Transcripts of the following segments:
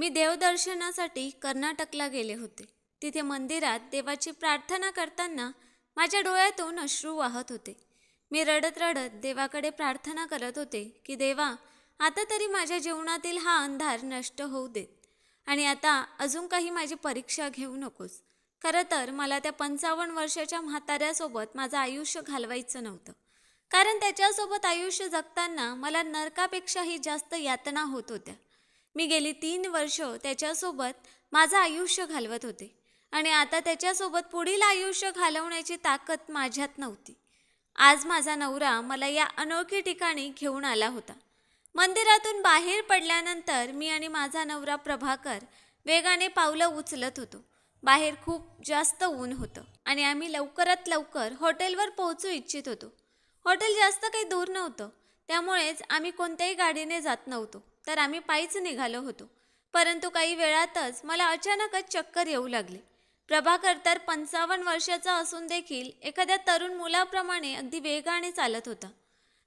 मी देवदर्शनासाठी कर्नाटकला गेले होते. तिथे मंदिरात देवाची प्रार्थना करताना माझ्या डोळ्यातून अश्रू वाहत होते. मी रडत रडत देवाकडे प्रार्थना करत होते की देवा आता तरी माझ्या जीवनातील हा अंधार नष्ट होऊ देत. आणि आता अजून काही माझी परीक्षा घेऊ नकोस. खरं तर मला त्या पंचावन्न वर्षाच्या म्हाताऱ्यासोबत माझं आयुष्य घालवायचं नव्हतं. कारण त्याच्यासोबत आयुष्य जगताना मला नरकापेक्षाही जास्त यातना होत होत्या. मी गेली तीन वर्ष त्याच्यासोबत माझं आयुष्य घालवत होते. आणि आता त्याच्यासोबत पुढील आयुष्य घालवण्याची ताकद माझ्यात नव्हती. आज माझा नवरा मला या अनोळखी ठिकाणी घेऊन आला होता. मंदिरातून बाहेर पडल्यानंतर मी आणि माझा नवरा प्रभाकर वेगाने पावलं उचलत होतो. बाहेर खूप जास्त ऊन होतं आणि आम्ही लवकरात लवकर हॉटेलवर पोहोचू इच्छित होतो. हॉटेल जास्त काही दूर नव्हतं. त्यामुळेच आम्ही कोणत्याही गाडीने जात नव्हतो. तर आम्ही पायीच निघालो होतो. परंतु काही वेळातच मला अचानकच चक्कर येऊ लागले. प्रभाकर तर पंचावन्न वर्षाचा असून देखील एखाद्या तरुण मुलाप्रमाणे अगदी वेगाने चालत होता.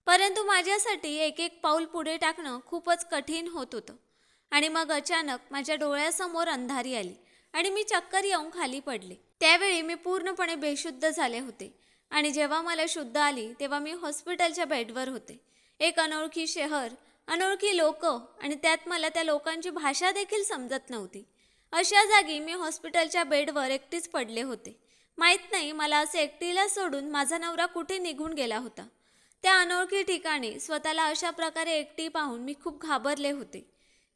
परंतु माझ्यासाठी एक एक पाऊल पुढे टाकणं खूपच कठीण होत होतं. आणि मग अचानक माझ्या डोळ्यासमोर अंधारी आली आणि मी चक्कर येऊन खाली पडले. त्यावेळी मी पूर्णपणे बेशुद्ध झाले होते. आणि जेव्हा मला शुद्ध आली तेव्हा मी हॉस्पिटलच्या बेडवर होते. एक अनोळखी शहर अनोळखी लोक आणि त्यात मला त्या लोकांची भाषा देखील समजत नव्हती. अशा जागी मी हॉस्पिटलच्या बेडवर एकटीच पडले होते. माहीत नाही मला असे एकटीला सोडून माझा नवरा कुठे निघून गेला होता. त्या अनोळखी ठिकाणी स्वतःला अशा प्रकारे एकटी पाहून मी खूप घाबरले होते.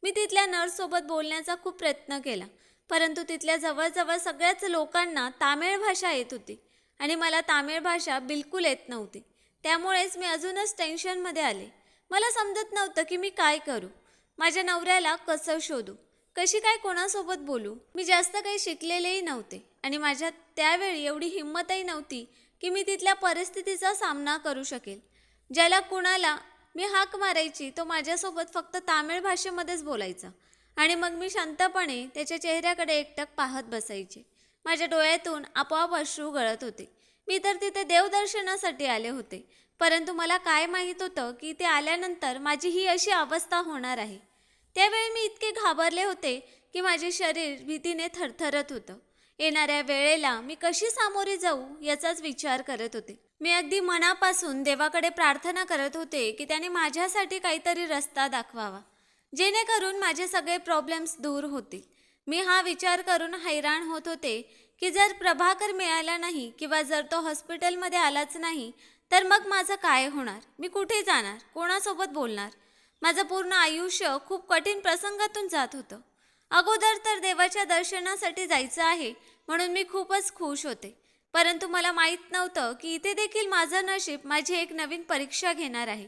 मी तिथल्या नर्ससोबत बोलण्याचा खूप प्रयत्न केला परंतु तिथल्या जवळजवळ सगळ्याच लोकांना तामिळ भाषा येत होती आणि मला तामिळ भाषा बिलकुल येत नव्हती. त्यामुळेच मी अजूनच टेन्शनमध्ये आले. मला समजत नव्हतं की मी काय करू. माझ्या नवऱ्याला कसं शोधू? कशी काय कोणासोबत बोलू? मी जास्त काही शिकलेलेही नव्हते आणि माझ्यात त्यावेळी एवढी हिंमतही नव्हती की मी तिथल्या परिस्थितीचा सामना करू शकेल. ज्याला कुणाला मी हाक मारायची तो माझ्यासोबत फक्त तामिळ भाषेमध्येच बोलायचा आणि मग मी शांतपणे त्याच्या चेहऱ्याकडे एकटक पाहत बसायचे. माझ्या डोळ्यातून आपोआप अश्रू गळत होते. मी तर तिथे देवदर्शनासाठी आले होते. परंतु मला काय माहीत होतं की ते आल्यानंतर माझी ही अशी अवस्था होणार आहे. त्यावेळी मी इतके घाबरले होते की माझे शरीर भीतीने थरथरत होतं. येणाऱ्या वेळेला मी कशी सामोरे जाऊ याचाच विचार करत होते. मी अगदी मनापासून देवाकडे प्रार्थना करत होते की त्याने माझ्यासाठी काहीतरी रस्ता दाखवावा जेणेकरून माझे सगळे प्रॉब्लेम्स दूर होतील. मी हा विचार करून हैराण होत होते की जर प्रभाकर मिळाला नाही किंवा जर तो हॉस्पिटलमध्ये आलाच नाही तर मग माझं काय होणार? मी कुठे जाणार? कोणासोबत बोलणार? माझं पूर्ण आयुष्य खूप कठीण प्रसंगातून जात होतं. अगोदर तर देवाच्या दर्शनासाठी जायचं आहे म्हणून मी खूपच खुश होते. परंतु मला माहीत नव्हतं की इथे देखील माझं नशीब माझी एक नवीन परीक्षा घेणार आहे.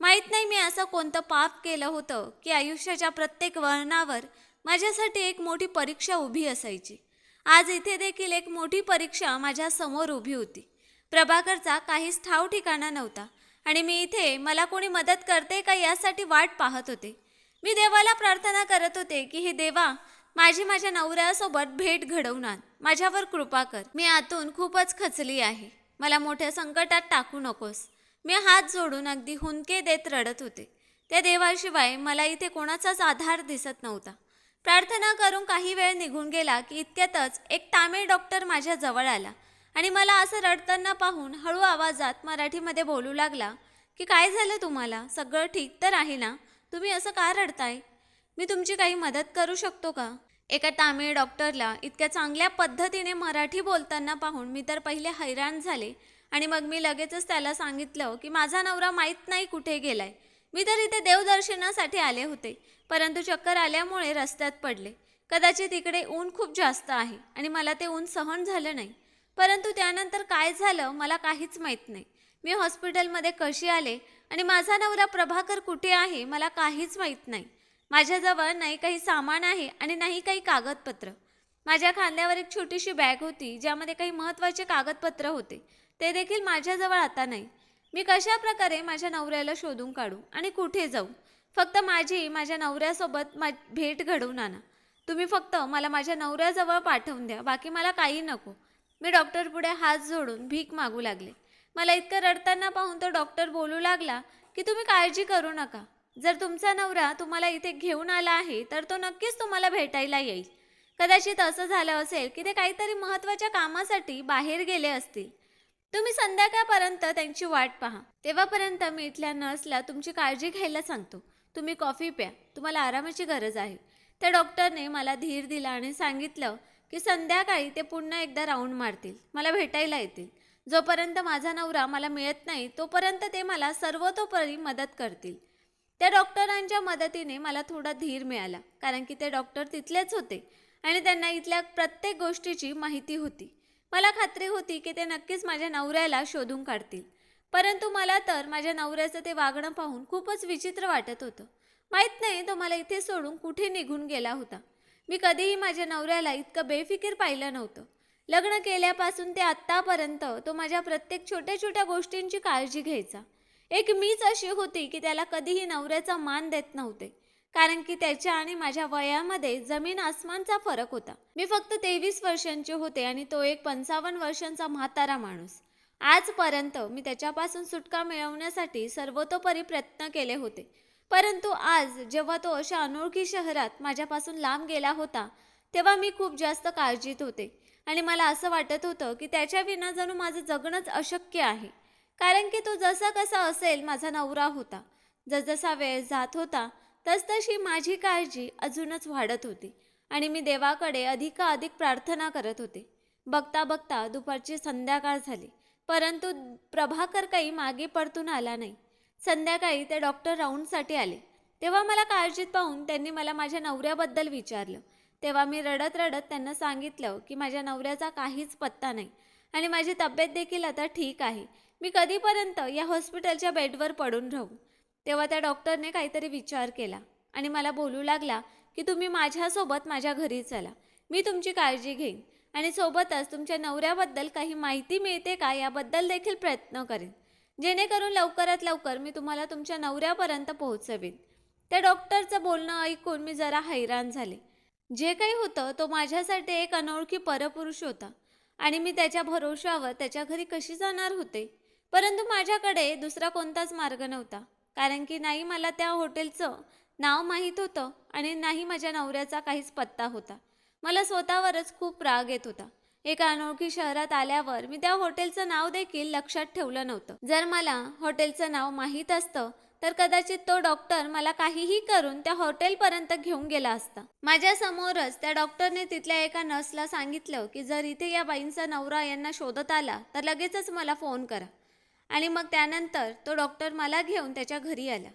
माहीत नाही मी असं कोणतं पाप केलं होतं की आयुष्याच्या प्रत्येक वळणावर माझ्यासाठी एक मोठी परीक्षा उभी असायची. आज इथे देखील एक मोठी परीक्षा माझ्यासमोर उभी होती. प्रभाकरचा काहीच ठाव ठिकाणा नव्हता. आणि मी इथे मला कोणी मदत करते का यासाठी वाट पाहत होते. मी देवाला प्रार्थना करत होते की हे देवा माझी माझ्या नवऱ्यासोबत भेट घडवून आण. माझ्यावर कृपा कर. मी आतून खूपच खचली आहे. मला मोठ्या संकटात टाकू नकोस. मी हात जोडून अगदी हुंदके देत रडत होते. त्या देवाशिवाय मला इथे कोणाचाच आधार दिसत नव्हता. प्रार्थना करून काही वेळ निघून गेला की इतक्यातच एक तामिळ डॉक्टर माझ्या जवळ आला. आणि मला असं रडताना पाहून हळू आवाजात मराठीमध्ये बोलू लागला की काय झालं तुम्हाला? सगळं ठीक तर आहे ना? तुम्ही असं का रडताय? मी तुमची काही मदत करू शकतो का? एका तामिळ डॉक्टरला इतक्या चांगल्या पद्धतीने मराठी बोलताना पाहून मी तर पहिले हैराण झाले आणि मग मी लगेचच त्याला सांगितलं की माझा नवरा माहीत नाही कुठे गेलाय. मी तर इथे देवदर्शनासाठी आले होते परंतु चक्कर आल्यामुळे रस्त्यात पडले. कदाचित इकडे ऊन खूप जास्त आहे आणि मला ते ऊन सहन झालं नाही. परंतु त्यानंतर काय झालं मला काहीच माहीत नाही. मी हॉस्पिटलमध्ये कशी आले आणि माझा नवरा प्रभाकर कुठे आहे मला काहीच माहीत नाही. माझ्याजवळ नाही काही सामान आहे आणि नाही काही कागदपत्र. माझ्या खांद्यावर एक छोटीशी बॅग होती ज्यामध्ये काही महत्त्वाचे कागदपत्र होते. ते देखील माझ्याजवळ आता नाही. मी कशा प्रकारे माझ्या नवऱ्याला शोधून काढू आणि कुठे जाऊ? फक्त माझी माझ्या नवऱ्यासोबत मा भेट घडवून आणा. तुम्ही फक्त मला माझ्या नवऱ्याजवळ पाठवून द्या बाकी मला काही नको. मी डॉक्टर पुढे हात जोडून भीक मागू लागले. मला इतकं रडताना पाहून तो डॉक्टर बोलू लागला की तुम्ही काळजी करू नका. जर तुमचा नवरा तुम्हाला इथे घेऊन आला आहे तर तो नक्कीच तुम्हाला भेटायला येईल. कदाचित असं झालं असेल की ते काहीतरी महत्त्वाच्या कामासाठी बाहेर गेले असतील. तुम्ही संध्याकाळपर्यंत त्यांची वाट पहा. तेव्हापर्यंत मी इथल्या नर्सला तुमची काळजी घ्यायला सांगतो. तुम्ही कॉफी प्या. तुम्हाला आरामाची गरज आहे. त्या डॉक्टरने मला धीर दिला आणि सांगितलं की संध्याकाळी ते पुन्हा एकदा राऊंड मारतील. मला भेटायला येतील. जोपर्यंत माझा नवरा मला मिळत नाही तोपर्यंत ते मला सर्वतोपरी मदत करतील. त्या डॉक्टरांच्या मदतीने मला थोडा धीर मिळाला कारण की ते डॉक्टर तिथलेच होते आणि त्यांना इथल्या प्रत्येक गोष्टीची माहिती होती. मला खात्री होती की ते नक्कीच माझ्या नवऱ्याला शोधून काढतील. परंतु मला तर माझ्या नवऱ्याचं ते वागणं पाहून खूपच विचित्र वाटत होतं. माहीत नाही तो मला इथे सोडून कुठे निघून गेला होता. मी कधीही माझ्या नवऱ्याला इतकं बेफिकीर पाहिलं नव्हतं. लग्न केल्यापासून ते आत्तापर्यंत तो माझ्या प्रत्येक छोट्या छोट्या गोष्टींची काळजी घ्यायचा. एक मीच अशी होती की त्याला कधीही नवऱ्याचा मान देत नव्हते. कारण की त्याच्या आणि माझ्या वयामध्ये जमीन आसमानचा फरक होता. मी फक्त तेवीस वर्षांचे होते आणि तो एक पंचावन्न वर्षांचा म्हातारा माणूस. आजपर्यंत मी त्याच्यापासून सुटका मिळवण्यासाठी सर्वतोपरी प्रयत्न केले होते. परंतु आज जेव्हा तो अशा अनोळखी शहरात माझ्यापासून लांब गेला होता तेव्हा मी खूप जास्त काळजीत होते. आणि मला असं वाटत होतं की त्याच्या विना जणू माझं जगणंच अशक्य आहे. कारण की तो जसा कसा असेल माझा नवरा होता. जसजसा वेळ जात होता तसतशी माझी काळजी अजूनच वाढत होती. आणि मी देवाकडे अधिकाधिक प्रार्थना करत होते. बघता बघता दुपारची संध्याकाळ झाली. परंतु प्रभाकर काही मागे परतून आला नाही. संध्याकाळी ते डॉक्टर राऊंडसाठी आले. तेव्हा मला काळजीत पाहून त्यांनी मला माझ्या नवऱ्याबद्दल विचारलं. तेव्हा मी रडत रडत त्यांना सांगितलं की माझ्या नवऱ्याचा काहीच पत्ता नाही आणि माझी तब्येत देखील आता ठीक आहे. मी कधीपर्यंत या हॉस्पिटलच्या बेडवर पडून राहू? तेव्हा त्या डॉक्टरने काहीतरी विचार केला आणि मला बोलू लागला की तुम्ही माझ्यासोबत माझ्या घरी चला. मी तुमची काळजी घेईन आणि सोबतच तुमच्या नवऱ्याबद्दल काही माहिती मिळते का याबद्दल देखील प्रयत्न करेन. जेणेकरून लवकरात लवकर मी तुम्हाला तुमच्या नवऱ्यापर्यंत पोहोचवेन. त्या डॉक्टरचं बोलणं ऐकून मी जरा हैराण झाले. जे काही होतं तो माझ्यासाठी एक अनोळखी परपुरुष होता आणि मी त्याच्या भरोशावर त्याच्या घरी कशी जाणार होते? परंतु माझ्याकडे दुसरा कोणताच मार्ग नव्हता. कारण की नाही मला त्या हॉटेलचं नाव माहीत होतं आणि नाही माझ्या नवऱ्याचा काहीच पत्ता होता. मला स्वतःवरच खूप राग येत होता. एका अनोळखी शहरात आल्यावर मी त्या हॉटेलचं नाव देखील लक्षात ठेवलं नव्हतं. जर मला हॉटेलचं नाव माहीत असतं तर कदाचित तो डॉक्टर मला काहीही करून त्या हॉटेलपर्यंत घेऊन गेला असता. माझ्या समोरच त्या डॉक्टरने तिथल्या एका नर्सला सांगितलं की जर इथे या बाईंचा नवरा यांना शोधत आला तर लगेचच मला फोन करा. आणि मग त्यानंतर तो डॉक्टर मला घेऊन त्याच्या घरी आला.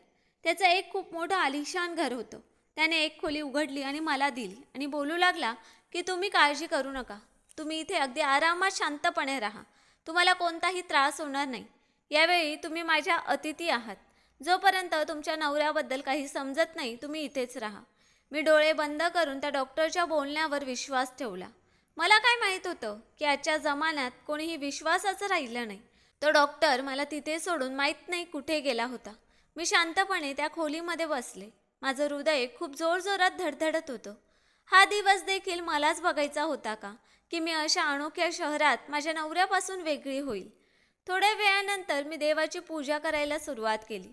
त्याचं एक खूप मोठं आलिशान घर होतं. त्याने एक खोली उघडली आणि मला दिली आणि बोलू लागला की तुम्ही काळजी करू नका. तुम्ही इथे अगदी आरामात शांतपणे राहा. तुम्हाला कोणताही त्रास होणार नाही. यावेळी तुम्ही माझ्या अतिथी आहात. जोपर्यंत तुमच्या नवऱ्याबद्दल काही समजत नाही तुम्ही इथेच राहा. मी डोळे बंद करून त्या डॉक्टरच्या बोलण्यावर विश्वास ठेवला. मला काय माहीत होतं की आजच्या जमान्यात कोणीही विश्वासाचं राहिलं नाही. तो डॉक्टर मला तिथे सोडून माहीत नाही कुठे गेला होता. मी शांतपणे त्या खोलीमध्ये बसले. माझं हृदय खूप जोरजोरात धडधडत होतं. हा दिवस देखील मलाच बघायचा होता का? की मी अशा अनोख्या शहरात माझ्या नवऱ्यापासून वेगळी होईल. थोड्या वेळानंतर मी देवाची पूजा करायला सुरुवात केली.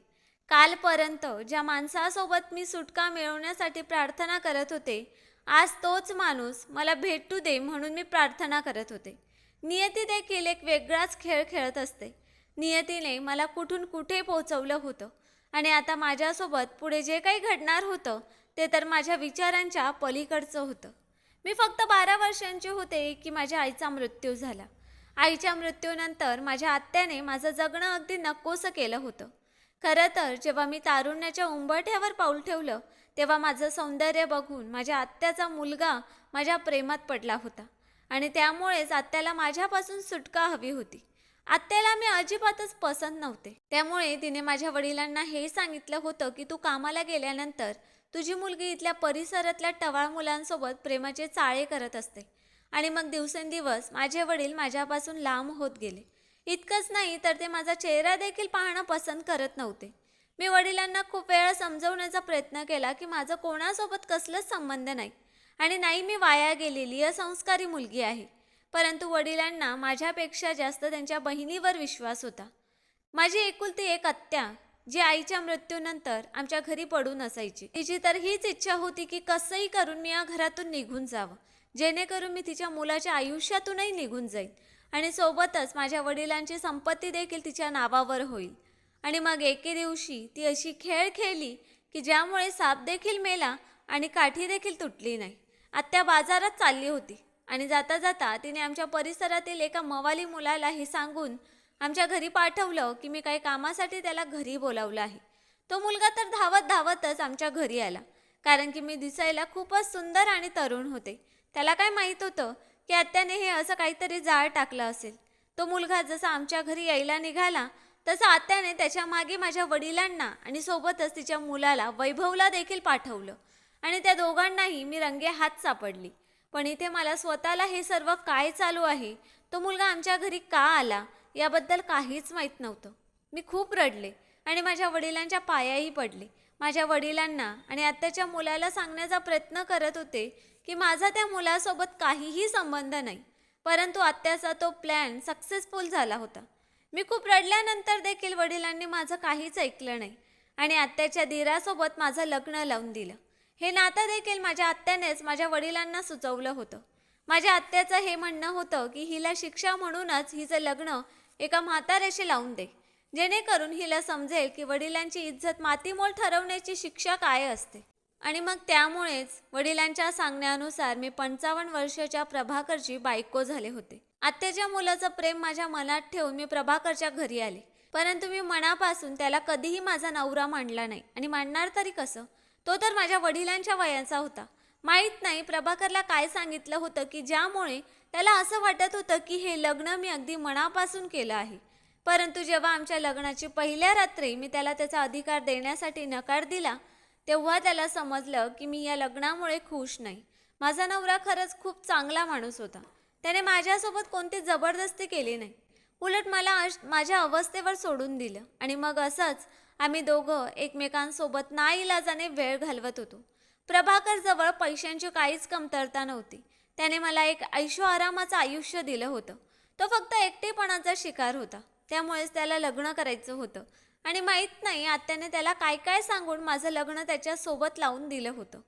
कालपर्यंत ज्या माणसासोबत मी सुटका मिळवण्यासाठी प्रार्थना करत होते आज तोच माणूस मला भेटू दे म्हणून मी प्रार्थना करत होते. नियती देखील एक वेगळाच खेळ खेळत असते. नियतीने मला कुठून कुठे पोहोचवलं होतं आणि आता माझ्यासोबत पुढे जे काही घडणार होतं ते तर माझ्या विचारांच्या पलीकडचं होतं. मी फक्त बारा वर्षांचे होते की माझ्या आईचा मृत्यू झाला. आईच्या मृत्यूनंतर माझ्या आत्याने माझं जगणं अगदी नकोसं केलं होतं. खरं तर जेव्हा मी तारुण्याच्या उंबरठ्यावर पाऊल ठेवलं तेव्हा माझं सौंदर्य बघून माझ्या आत्याचा मुलगा माझ्या प्रेमात पडला होता आणि त्यामुळेच आत्याला माझ्यापासून सुटका हवी होती. आत्याला मी अजिबातच पसंत नव्हते. त्यामुळे तिने माझ्या वडिलांना हे सांगितलं होतं की तू कामाला गेल्यानंतर तुझी मुलगी इथल्या परिसरातल्या टवाळ मुलांसोबत प्रेमाचे चाळे करत असते. आणि मग दिवसेंदिवस माझे वडील माझ्यापासून लांब होत गेले. इतकंच नाही तर ते माझा चेहरा देखील पाहणं पसंत करत नव्हते. मी वडिलांना खूप वेळा समजवण्याचा प्रयत्न केला की माझं कोणासोबत कसलंच संबंध नाही. आणि नाही मी वाया गेलेली असंस्कारी मुलगी आहे. परंतु वडिलांना माझ्यापेक्षा जास्त त्यांच्या बहिणीवर विश्वास होता. माझी एकुलती एक आत्या जी आईच्या मृत्यूनंतर आमच्या घरी पडून असायची. तिची तर हीच इच्छा होती की कसंही करून मी या घरातून निघून जावं. जेणेकरून मी तिच्या मुलाच्या आयुष्यातूनही निघून जाईन आणि सोबतच माझ्या वडिलांची संपत्ती देखील तिच्या नावावर होईल. आणि मग एके दिवशी ती अशी खेळ खेळली की ज्यामुळे साप देखील मेला आणि काठी देखील तुटली नाही. आत्या बाजारात चालली होती आणि जाता जाता तिने आमच्या परिसरातील एका मवाली मुलाला हे सांगून आमच्या घरी पाठवलं की मी काही कामासाठी त्याला घरी बोलावलं आहे. तो मुलगा तर धावत धावतच आमच्या घरी आला. कारण की मी दिसायला खूपच सुंदर आणि तरुण होते. त्याला काय माहीत होतं की आत्याने हे असं काहीतरी जाळ टाकलं असेल. तो मुलगा जसा आमच्या घरी यायला निघाला तसं आत्याने त्याच्यामागे माझ्या वडिलांना आणि सोबतच तिच्या मुलाला वैभवला देखील पाठवलं. आणि त्या दोघांनाही मी रंगे हात सापडली. पण इथे मला स्वतःला हे सर्व काय चालू आहे? तो मुलगा आमच्या घरी का आला? याबद्दल काहीच माहीत नव्हतं. मी खूप रडले आणि माझ्या वडिलांच्या पायाही पडले. माझ्या वडिलांना आणि आत्ताच्या मुलाला सांगण्याचा प्रयत्न करत होते की माझा त्या मुलासोबत काहीही संबंध नाही परंतु आत्याचा तो प्लॅन सक्सेसफुल झाला होता. मी खूप रडल्यानंतर देखील वडिलांनी माझं काहीच ऐकलं नाही आणि आत्याच्या दिरासोबत माझं लग्न लावून दिलं. हे नातं देखील माझ्या आत्यानेच माझ्या वडिलांना सुचवलं होतं. माझ्या आत्याचं हे म्हणणं होतं की हिला शिक्षा म्हणूनच हिचं लग्न एका म्हाताऱ्याशी लावून दे. जेणेकरून हिला समजेल की वडिलांची इज्जत मातीमोल ठरवण्याची शिक्षा काय असते. आणि मग त्यामुळेच वडिलांच्या सांगण्यानुसार मी पंचावन्न वर्षाच्या प्रभाकरची बायको झाले होते. आत्याच्या मुलाचं प्रेम माझ्या मनात ठेवून मी प्रभाकरच्या घरी आले. परंतु मी मनापासून त्याला कधीही माझा नवरा मांडला नाही. आणि मांडणार तरी कसं? तो तर माझ्या वडिलांच्या वयाचा होता. माहीत नाही प्रभाकरला काय सांगितलं होतं की ज्यामुळे त्याला असं वाटत होतं की हे लग्न मी अगदी मनापासून केलं आहे. परंतु जेव्हा आमच्या लग्नाची पहिल्या रात्री मी त्याला त्याचा अधिकार देण्यासाठी नकार दिला तेव्हा त्याला समजलं की मी या लग्नामुळे खुश नाही. माझा नवरा खरंच खूप चांगला माणूस होता. त्याने माझ्यासोबत कोणती जबरदस्ती केली नाही. उलट मला अश- माझ्या अवस्थेवर सोडून दिलं आणि मग असंच आम्ही दोघं एकमेकांसोबत नाईलाजाने वेळ घालवत होतो. प्रभाकर जवळ पैशांची काहीच कमतरता नव्हती. त्याने मला एक ऐशो आरामाचं आयुष्य दिलं होतं. तो फक्त एकटेपणाचा शिकार होता. त्यामुळेच त्याला लग्न करायचं होतं. आणि माहीत नाही आत्याने त्याला काय काय सांगून माझं लग्न त्याच्यासोबत लावून दिलं होतं.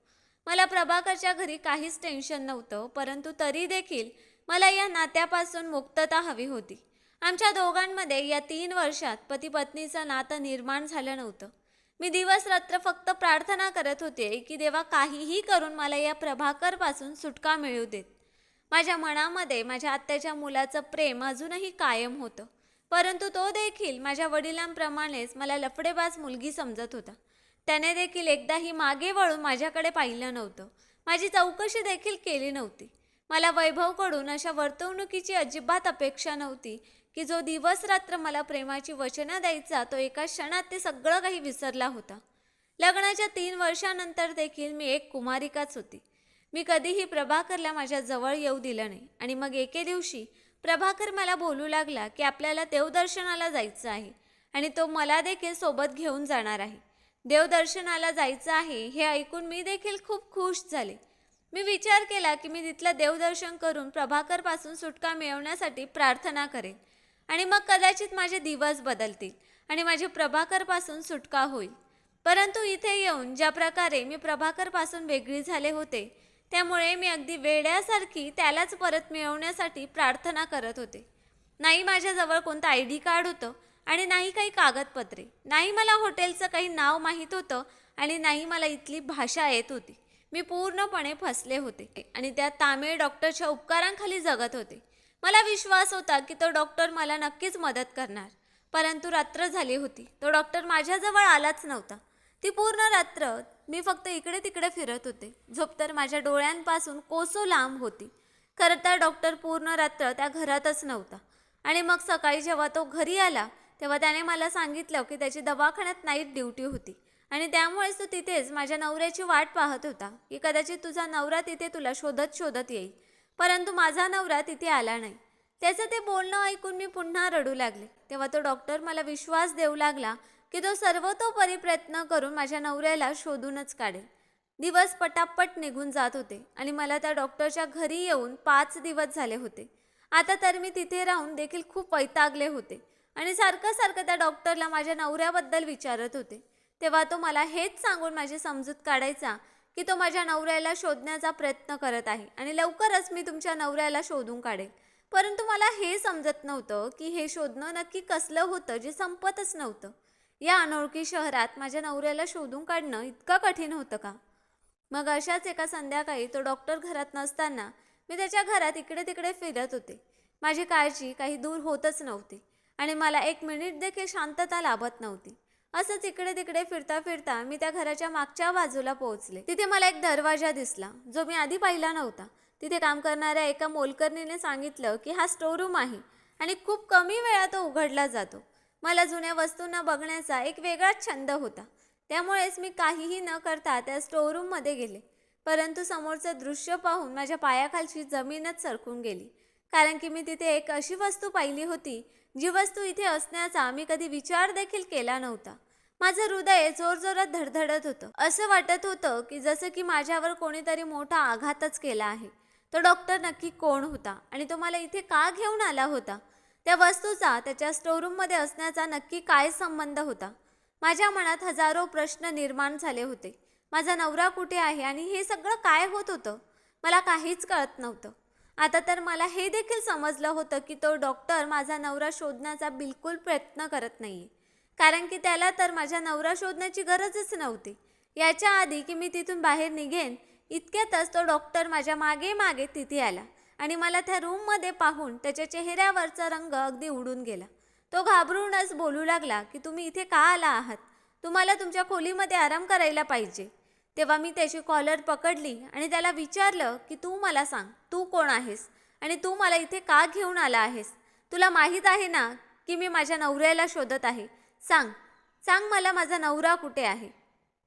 मला प्रभाकरच्या घरी काहीच टेन्शन नव्हतं परंतु तरी देखील मला या नात्यापासून मुक्तता हवी होती. आमच्या दोघांमध्ये या तीन वर्षात पती पत्नीचं नातं निर्माण झालं नव्हतं. मी दिवस रात्र फक्त प्रार्थना करत होते की देवा काहीही करून मला या प्रभाकरपासून सुटका मिळू देत. माझ्या मनामध्ये माझ्या आत्याच्या मुलाचं प्रेम अजूनही कायम होतं. परंतु तो देखील माझ्या वडिलांप्रमाणेच मला लफडेबाज मुलगी समजत होता. त्याने देखील एकदाही मागे वळून माझ्याकडे पाहिलं नव्हतं. माझी चौकशी देखील केली नव्हती. मला वैभवकडून अशा वर्तवणुकीची अजिबात अपेक्षा नव्हती की जो दिवस रात्र मला प्रेमाची वचनं द्यायचा तो एका क्षणात ते सगळं काही विसरला होता. लग्नाच्या तीन वर्षानंतर देखील मी एक कुमारिकाच होती. मी कधीही प्रभाकरला माझ्या जवळ येऊ दिलं नाही आणि मग एके दिवशी प्रभाकर मला बोलू लागला की आपल्याला देवदर्शनाला जायचं आहे आणि तो मला देखील सोबत घेऊन जाणार आहे. देवदर्शनाला जायचं आहे हे ऐकून मी देखील खूप खुश झाले. मी विचार केला की मी तिथलं देवदर्शन करून प्रभाकरपासून सुटका मिळवण्यासाठी प्रार्थना करेन. आणि मग कदाचित माझे दिवस बदलतील आणि माझी प्रभाकरपासून सुटका होईल. परंतु इथे येऊन ज्या प्रकारे मी प्रभाकरपासून वेगळी झाले होते त्यामुळे मी अगदी वेड्यासारखी त्यालाच परत मिळवण्यासाठी प्रार्थना करत होते. नाही माझ्याजवळ कोणतं आय डी कार्ड होतं आणि नाही काही कागदपत्रे. नाही मला हॉटेलचं काही नाव माहीत होतं आणि नाही मला इथली भाषा येत होती. मी पूर्णपणे फसले होते आणि त्या तामिळ डॉक्टरच्या उपकारांखाली जगत होते. मला विश्वास होता की तो डॉक्टर मला नक्कीच मदत करणार. परंतु रात्र झाली होती. तो डॉक्टर माझ्याजवळ आलाच नव्हता. ती पूर्ण रात्र मी फक्त इकडे तिकडे फिरत होते. झोप तर माझ्या डोळ्यांपासून कोसो लांब होती. खरं तर डॉक्टर पूर्ण रात्र त्या घरातच नव्हता. आणि मग सकाळी जेव्हा तो घरी आला तेव्हा त्याने मला सांगितलं की त्याची दवाखान्यात नाईट ड्युटी होती. आणि त्यामुळेच तू तिथेच माझ्या नवऱ्याची वाट पाहत होता की कदाचित तुझा नवरा तिथे तुला शोधत शोधत येईल. परंतु माझा नवरा तिथे आला नाही. त्याचं ते बोलणं ऐकून मी पुन्हा रडू लागले. तेव्हा तो डॉक्टर मला विश्वास देऊ लागला की तो सर्वतोपरी प्रयत्न करून माझ्या नवऱ्याला शोधूनच काढेल. दिवस पटापट निघून जात होते आणि मला त्या डॉक्टरच्या घरी येऊन पाच दिवस झाले होते. आता तर मी तिथे राहून देखील खूप वैतागले होते आणि सारखं सारखं त्या डॉक्टरला माझ्या नवऱ्याबद्दल विचारत होते. तेव्हा तो मला हेच सांगून माझी समजूत काढायचा की तो माझ्या नवऱ्याला शोधण्याचा प्रयत्न करत आहे आणि लवकरच मी तुमच्या नवऱ्याला शोधून काढेल. परंतु मला हे समजत नव्हतं की हे शोधणं नक्की कसलं होतं जे संपतच नव्हतं. या अनोळखी शहरात माझ्या नवऱ्याला शोधून काढणं इतकं कठीण होतं का? मग अशाच एका संध्याकाळी तो डॉक्टर घरात नसताना मी त्याच्या घरात इकडे तिकडे फिरत होते. माझी काळजी काही दूर होतच नव्हती आणि मला एक मिनिट देखील शांतता लाभत नव्हती. असंच इकडे तिकडे फिरता फिरता मी त्या घराच्या मागच्या बाजूला पोहोचले. तिथे मला एक दरवाजा दिसला जो मी आधी पाहिला नव्हता. तिथे काम करणाऱ्या एका मोलकर्णीने सांगितलं की हा स्टोरूम आहे आणि खूप कमी वेळा तो उघडला जातो. मला जुन्या वस्तूंना बघण्याचा एक वेगळाच छंद होता. त्यामुळेच मी काहीही न करता त्या स्टोरूममध्ये गेले. परंतु समोरचं दृश्य पाहून माझ्या पायाखालची जमीनच सरकून गेली. कारण की मी तिथे एक अशी वस्तू पाहिली होती जी वस्तू इथे असण्याचा मी कधी विचार देखील केला नव्हता. माझं हृदय जोरजोरात धडधडत होतं. असं वाटत होतं की जसं की माझ्यावर कोणीतरी मोठा आघातच केला आहे. तो डॉक्टर नक्की कोण होता आणि तो मला इथे का घेऊन आला होता? त्या वस्तूचा त्याच्या स्टोरूममध्ये असण्याचा नक्की काय संबंध होता? माझ्या मनात हजारो प्रश्न निर्माण झाले होते. माझा नवरा कुठे आहे आणि हे सगळं काय होत होतं? मला काहीच कळत नव्हतं. आता तर मला हे देखील समजलं होतं की तो डॉक्टर माझा नवरा शोधण्याचा बिलकुल प्रयत्न करत नाही कारण की त्याला तर माझ्या नवरा शोधण्याची गरजच नव्हती. याच्या आधी की मी तिथून बाहेर निघेन इतक्यातच तो डॉक्टर माझ्या मागे मागे तिथे आला आणि मला त्या रूममध्ये पाहून त्याच्या चेहऱ्यावरचा रंग अगदी उडून गेला. तो घाबरूनच बोलू लागला की तुम्ही इथे का आला आहात? तुम्हाला तुमच्या खोलीमध्ये आराम करायला पाहिजे. तेव्हा मी त्याची कॉलर पकडली आणि त्याला विचारलं की तू मला सांग तू कोण आहेस? आणि तू मला इथे का घेऊन आला आहेस? तुला माहीत आहे ना की मी माझ्या नवऱ्याला शोधत आहे? सांग सांग मला माझा नवरा कुठे आहे?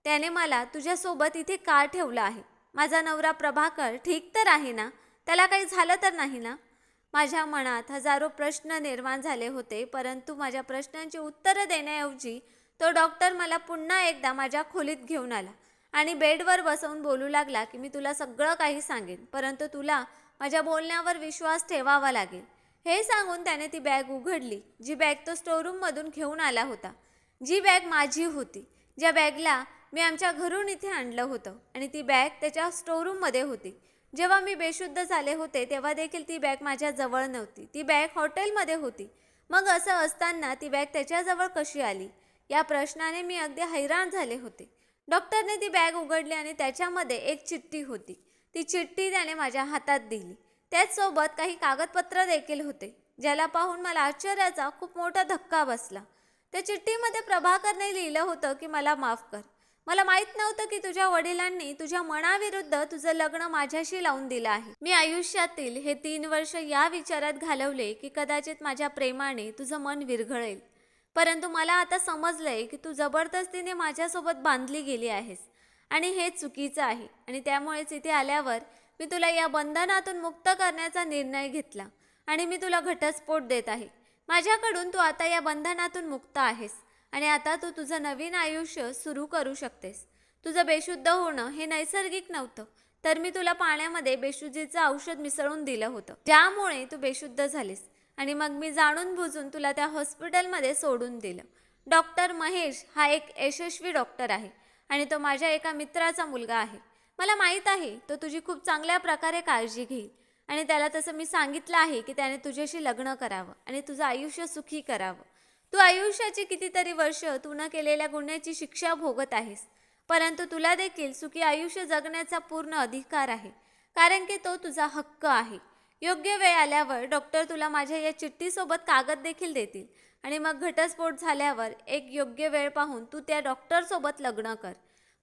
त्याने मला तुझ्यासोबत इथे का ठेवलं आहे? माझा नवरा प्रभाकर ठीक तर आहे ना? त्याला काही झालं तर नाही ना? माझ्या मनात हजारो प्रश्न निर्माण झाले होते परंतु माझ्या प्रश्नांची उत्तरं देण्याऐवजी तो डॉक्टर मला पुन्हा एकदा माझ्या खोलीत घेऊन आला. आणि बेडवर बसवून बोलू लागला की मी तुला सगळं काही सांगेन परंतु तुला माझ्या बोलण्यावर विश्वास ठेवावा लागेल. हे सांगून त्याने ती बॅग उघडली जी बॅग तो स्टोरूममधून घेऊन आला होता. जी बॅग माझी होती ज्या बॅगला मी आमच्या घरून इथे आणलं होतं आणि ती बॅग त्याच्या स्टोरूममध्ये होती. जेव्हा मी बेशुद्ध झाले होते तेव्हा देखील ती बॅग माझ्या जवळ नव्हती. ती बॅग हॉटेलमध्ये होती. मग असं असताना ती बॅग त्याच्याजवळ कशी आली? या प्रश्नाने मी अगदी हैराण झाले होते. डॉक्टरने ती बॅग उघडली आणि त्याच्यामध्ये एक चिठ्ठी होती. ती चिठ्ठी त्याने माझ्या हातात दिली. त्याचसोबत काही कागदपत्र देखील होते ज्याला पाहून मला आश्चर्याचा खूप मोठा धक्का बसला. त्या चिठ्ठीमध्ये प्रभाकरने लिहिलं होतं की मला माफ कर. मला माहीत नव्हतं की तुझ्या वडिलांनी तुझ्या मनाविरुद्ध तुझं लग्न माझ्याशी लावून दिलं आहे. मी आयुष्यातील हे तीन वर्ष या विचारात घालवले की कदाचित माझ्या प्रेमाने तुझं मन विरघळेल. परंतु मला आता समजलंय की तू जबरदस्तीने माझ्यासोबत बांधली गेली आहेस. आणि हे चुकीचं आहे. आणि त्यामुळेच इथे आल्यावर मी तुला या बंधनातून मुक्त करण्याचा निर्णय घेतला. आणि मी तुला घटस्फोट देत आहे. माझ्याकडून तू आता या बंधनातून मुक्त आहेस. आणि आता तू तुझं नवीन आयुष्य सुरू करू शकतेस. तुझं बेशुद्ध होणं हे नैसर्गिक नव्हतं. तर मी तुला पाण्यामध्ये बेशुद्धीचं औषध मिसळून दिलं होतं. ज्यामुळे तू बेशुद्ध झालीस. आणि मग मी जाणून बुजून तुला त्या हॉस्पिटलमध्ये सोडून दिलं. डॉक्टर महेश हा एक यशस्वी डॉक्टर आहे आणि तो माझ्या एका मित्राचा मुलगा आहे. मला माहीत आहे तो तुझी खूप चांगल्या प्रकारे काळजी घेईल. आणि त्याला तसं मी सांगितलं आहे की त्याने तुझ्याशी लग्न करावं आणि तुझं आयुष्य सुखी करावं. तू आयुष्याची कितीतरी वर्ष तू न केलेल्या गुन्ह्याची शिक्षा भोगत आहेस परंतु तुला देखील सुखी आयुष्य जगण्याचा पूर्ण अधिकार आहे. कारण की तो तुझा हक्क आहे. योग्य वेळ आल्यावर डॉक्टर तुला माझ्या या चिठ्ठीसोबत कागद देखील देतील. आणि मग घटस्फोट झाल्यावर एक योग्य वेळ पाहून तू त्या डॉक्टरसोबत लग्न कर.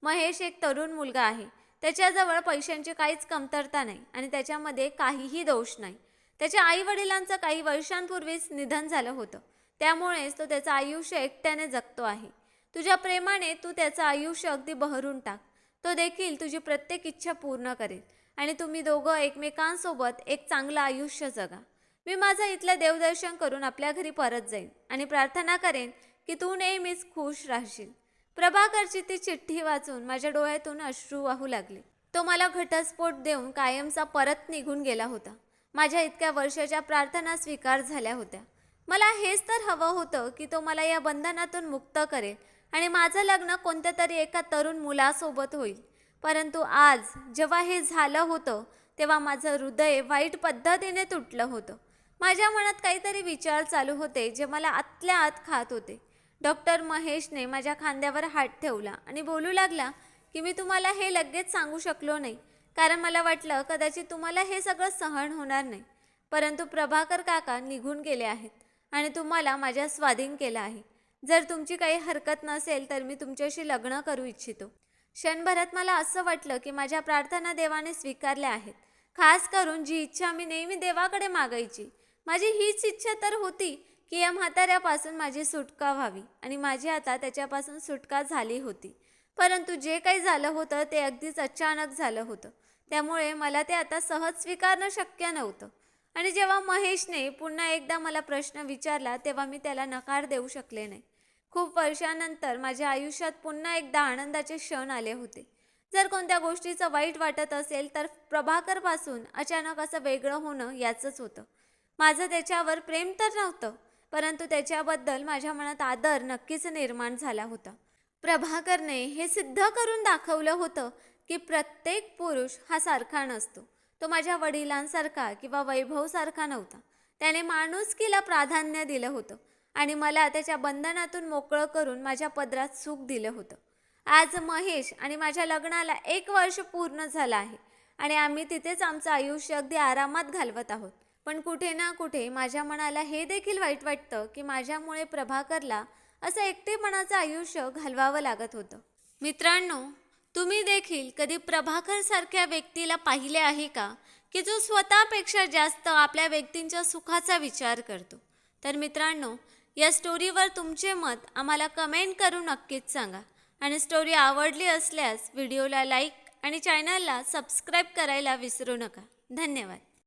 महेश एक तरुण मुलगा आहे. त्याच्याजवळ पैशांची काहीच कमतरता नाही आणि त्याच्यामध्ये काहीही दोष नाही. त्याच्या आई वडिलांचं काही वर्षांपूर्वीच निधन झालं होतं. त्यामुळेच तो त्याचं आयुष्य एकट्याने जगतो आहे. तुझ्या प्रेमाने तू त्याचं आयुष्य अगदी बहरून टाक. तो देखील तुझी प्रत्येक इच्छा पूर्ण करेल. आणि तुम्ही दोघं एकमेकांसोबत एक चांगलं आयुष्य जगा. मी माझं इथलं देवदर्शन करून आपल्या घरी परत जाईन आणि प्रार्थना करेन की तू नेहमीच खुश राहशील. प्रभाकरची ती चिठ्ठी वाचून माझ्या डोळ्यातून अश्रू वाहू लागले. तो मला घटस्फोट देऊन कायमचा परत निघून गेला होता. माझ्या इतक्या वर्षाच्या प्रार्थना स्वीकार झाल्या होत्या. मला हेच तर हवं होतं की तो मला या बंधनातून मुक्त करेल आणि माझं लग्न कोणत्या तरी एका तरुण मुलासोबत होईल. परंतु आज जेव्हा हे झालं होतं तेव्हा माझं हृदय वाईट पद्धतीने तुटलं होतं. माझ्या मनात काहीतरी विचार चालू होते जे मला आतल्या आत खात होते. डॉक्टर महेशने माझ्या खांद्यावर हात ठेवला आणि बोलू लागला की मी तुम्हाला हे लगेच सांगू शकलो नाही कारण मला वाटलं कदाचित तुम्हाला हे सगळं सहन होणार नाही. परंतु प्रभाकर काका निघून गेले आहेत आणि तुम्हाला माझ्या स्वाधीन केलं आहे. जर तुमची काही हरकत नसेल तर मी तुमच्याशी लग्न करू इच्छितो. क्षणभरात मला असं वाटलं की माझ्या प्रार्थना देवाने स्वीकारल्या आहेत. खास करून जी इच्छा मी नेहमी देवाकडे मागायची. माझी हीच इच्छा तर होती की या म्हाताऱ्यापासून माझी सुटका व्हावी आणि माझी आता त्याच्यापासून सुटका झाली होती. परंतु जे काही झालं होतं ते अगदीच अचानक झालं होतं. त्यामुळे मला ते आता सहज स्वीकारणं शक्य नव्हतं. आणि जेव्हा महेशने पुन्हा एकदा मला प्रश्न विचारला तेव्हा मी त्याला नकार देऊ शकले नाही. खूप वर्षानंतर माझ्या आयुष्यात पुन्हा एकदा आनंदाचे क्षण आले होते. जर कोणत्या गोष्टीचं वाईट वाटत असेल तर प्रभाकरपासून अचानक असं वेगळं होणं याचंच होतं. माझं त्याच्यावर प्रेम तर नव्हतं परंतु त्याच्याबद्दल माझ्या मनात आदर नक्कीच निर्माण झाला होता. प्रभाकरने हे सिद्ध करून दाखवलं होतं की प्रत्येक पुरुष हा सारखा नसतो. तो माझ्या वडिलांसारखा किंवा वैभवसारखा नव्हता. त्याने माणुसकीला प्राधान्य दिलं होतं. आणि मला त्याच्या बंधनातून मोकळं करून माझ्या पदरात सुख दिलं होतं. आज महेश आणि माझ्या लग्नाला एक वर्ष पूर्ण झालं आहे आणि आम्ही तिथेच आमचं आयुष्य अगदी आरामात घालवत आहोत. पण कुठे ना कुठे माझ्या मनाला हे देखील वाईट वाटतं की माझ्यामुळे प्रभाकरला असं एकटेपणाचं आयुष्य घालवावं लागत होतं. मित्रांनो तुम्ही देखील कधी प्रभाकर सारख्या व्यक्तीला पाहिले आहे का? की जो स्वतःपेक्षा जास्त आपल्या व्यक्तींच्या सुखाचा विचार करतो. तर मित्रांनो या स्टोरीवर तुमचे मत आम्हाला कमेंट करून नक्कीच सांगा. आणि स्टोरी आवडली असल्यास व्हिडिओला लाईक आणि चॅनलला सबस्क्राईब करायला विसरू नका. धन्यवाद.